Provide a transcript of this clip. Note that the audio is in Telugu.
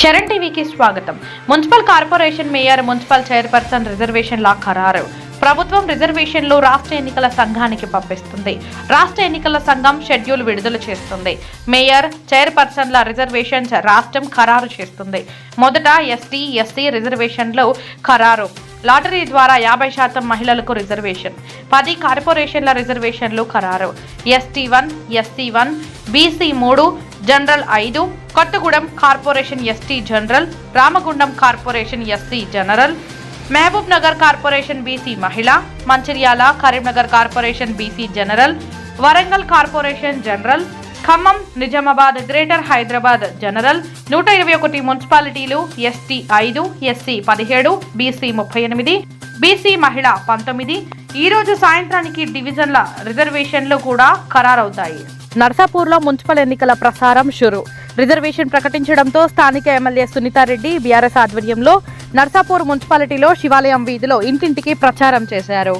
చరణ్ టీవీకి స్వాగతం. Municipal corporation mayor municipal chairperson రిజర్వేషన్ల ఖరారు. ప్రభుత్వం రిజర్వేషన్లు రాష్ట్ర ఎన్నికల సంఘానికి పంపిస్తుంది. రాష్ట్ర ఎన్నికల సంఘం షెడ్యూల్ విడుదల చేస్తుంది. మేయర్ చైర్పర్సన్ల రిజర్వేషన్స్ రాష్ట్రం ఖరారు చేస్తుంది. మొదట ఎస్టీ ఎస్సీ రిజర్వేషన్లు ఖరారు. లాటరీ ద్వారా యాభై శాతం మహిళలకు రిజర్వేషన్. పది కార్పొరేషన్ల రిజర్వేషన్లు ఖరారు. ST one SC one BC మూడు జనరల్ ఐదు Kothagudem corporation ST general Ramagundam corporation SC general Mahabub Nagar corporation BC మహిళ Mancherial Karimnagar corporation BC general Warangal corporation general Khammam Nizamabad greater Hyderabad general నూట ఇరవై ఒకటి మున్సిపాలిటీలు ఎస్టీ ఐదు ఎస్సీ పదిహేడు బీసీ ముప్పై ఎనిమిది బీసీ మహిళ పంతొమ్మిది ఈ రోజు సాయంత్రానికి డివిజన్ల రిజర్వేషన్లు కూడా ఖరారవుతాయి. నర్సాపూర్లో మున్సిపల్ ఎన్నికల ప్రసారం షురు. రిజర్వేషన్ ప్రకటించడంతో స్థానిక ఎమ్మెల్యే సునీతారెడ్డి బీఆర్ఎస్ ఆధ్వర్యంలో నర్సాపూర్ మున్సిపాలిటీలో శివాలయం వీధిలో ఇంటింటికి ప్రచారం చేశారు.